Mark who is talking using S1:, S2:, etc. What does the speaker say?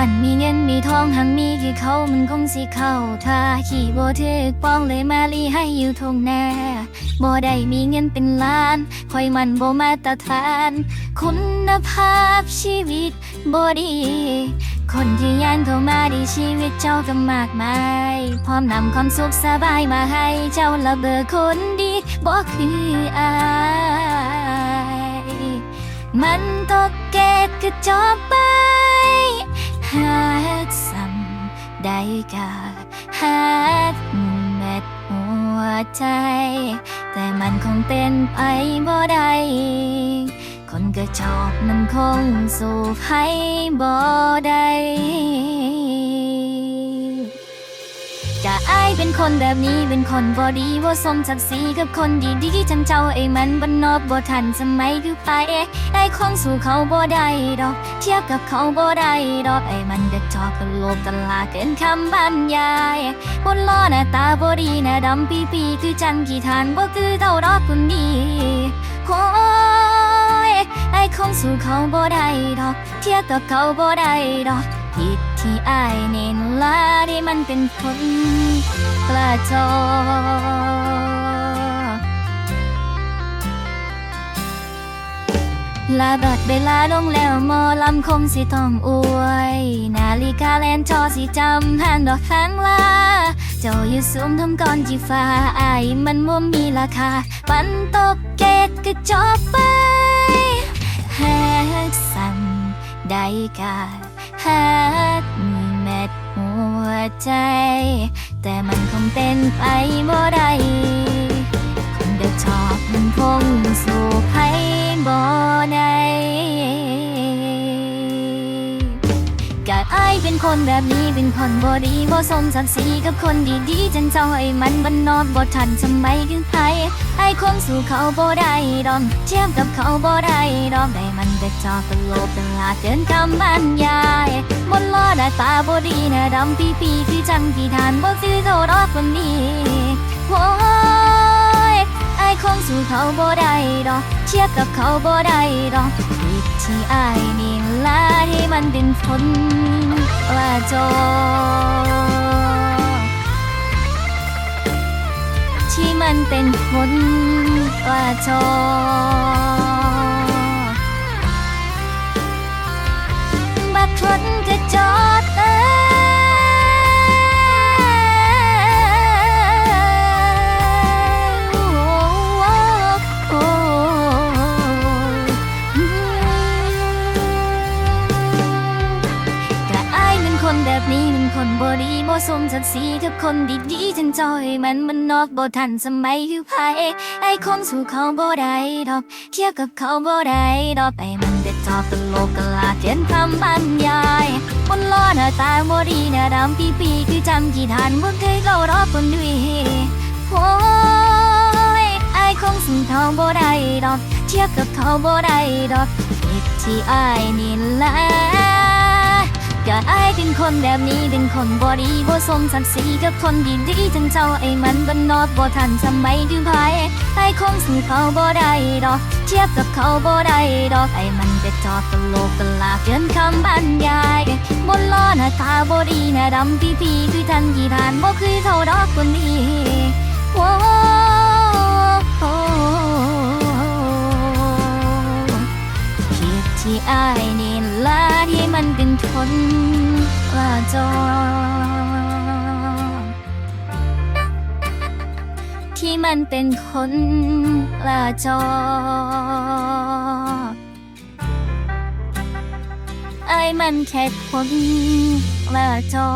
S1: ขันมีเงินมีทองหังมีคือเขามันคงสิเข้าท่าขี่บ่ถึกป้องเลยมาลีให้อยู่ทงหน้าบ่ได้มีเงินเป็นล้านคอยมันบ่มาตรฐาน คุณภาพชีวิตบ่ดีคนที่ยันเข้ามาในชีวิตเจ้าก็มากมาย พร้อมนำความสุขสบายมาให้เจ้าละเบอคนดีบ่คืออาย มันตกเกตก็จบไป หาดซ้ำได้กะหาดเม็ดหัวใจ แต่มันคงเป็นไปบ่ได้คนกระจอกมันคงสู้ให้บ่ได้ เป็นคนแบบนี้เป็นคนบ่ดีบ่าสมศักดิ์ศรีกับคนดีๆจังเจ้าไอ้มันบ้านนอกบ่ทันสมัยคือไปไอ้คงสู้เขาบ่ได้ดอก เทียบกับเขาบ่ได้ดอกไอ้มันกระจอกกระโลกกะลาเกินคำบรรยายบนล้อหน้าตาบ่ดีหน้าดำปีปีคือจังกี่ทานบ่คือเท่าดอกคนดีโอ้ยไอ้คงสู้เขาบ่ได้ดอก เทียบกับเขาบ่ได้ดอกผิด ที่อายเน้นละที่มันเป็นคนกระจอลาบัดเวลาลงแล้วมอลำคงสิต้องอวย นาฬิกาแลนจอสิจำหันดอกหันลาเจ้าอยู่สูงทำก่อนจีฟ้าอายมันมัวมีราคา ปันตกเกตก็จบไปหากสั่งได้กา หากมีเม็ดหัวใจ แต่มันคงเป็นไปบ่ได้คนเด็กชอบมันคง คนแบบนี้เป็นคนบ่ดีบ่สมศักดิ์ศรีกับคนดีๆจังเจ้าไอ้มันบ้านนอกบ่ทันสมัยคือไผไอ้คงสู้เขาบ่ได้ดอกเทียบกับเขาบ่ได้ดอกได้มันเด็กจอกตลกตลาดเกินคำบรรยายบนล้อหน้ตาบ่ดีน้าดำปีปีๆคือจังกี่ทานบ่คือโตดอกคนนี้โอ้ยไอายคงสู้เขาบ่ได้ดอกเทียบกับเขาบ่ได้ดอกผิดที่ไอายนี่ันดินฝนว่าจอ ที่มันเป็นฝนว่าจอ บักทนก็ คนบ่ดีบ่สมศักดิ์ศรีกับคนดีๆจังจอย มันมันนอกบ่ทันสมัยคือไผไอ้คงสู้เขาบ่ได้ดอก เทียบกับเขาบ่ได้ดอกไอ้มันเด็ดจอกตลกกะลาเขียนคำบรรยายบนล้อหน้าตาบ่ดีหน้าดำปีปีคือจำกี่ทานบ่เคยเล่ารอคนดีโอ้ยไอ้คงสู้เขาบ่ได้ดอก เทียบกับเขาบ่ได้ดอกผิดที่อายนี่แหละ กะอายเป็นคนแบบนี้เป็นคนบ่ดีบ่สมศักดิ์ศรีกับคนดีๆจังเจ้าไอ้มันบ้านนอกบ่ทันสมัยคือไผไอ้คงสู้เขาบ่ได้ดอก เทียบกับเขาบ่ได้ดอกไอ้มันกระจอกกะโลกกะลาเกินคำบรรยายบนล้อหน้าตาบ่ดีหน้าดำปีปีคือทันกี่ทานบ่คือเท่าดอกคนนี้โอ้โอ้ผิดที่อายนี่ละที่มันเป็น คนกระจอ ที่มันเป็นคนกระจอ ไอ้มันแค่คนกระจอ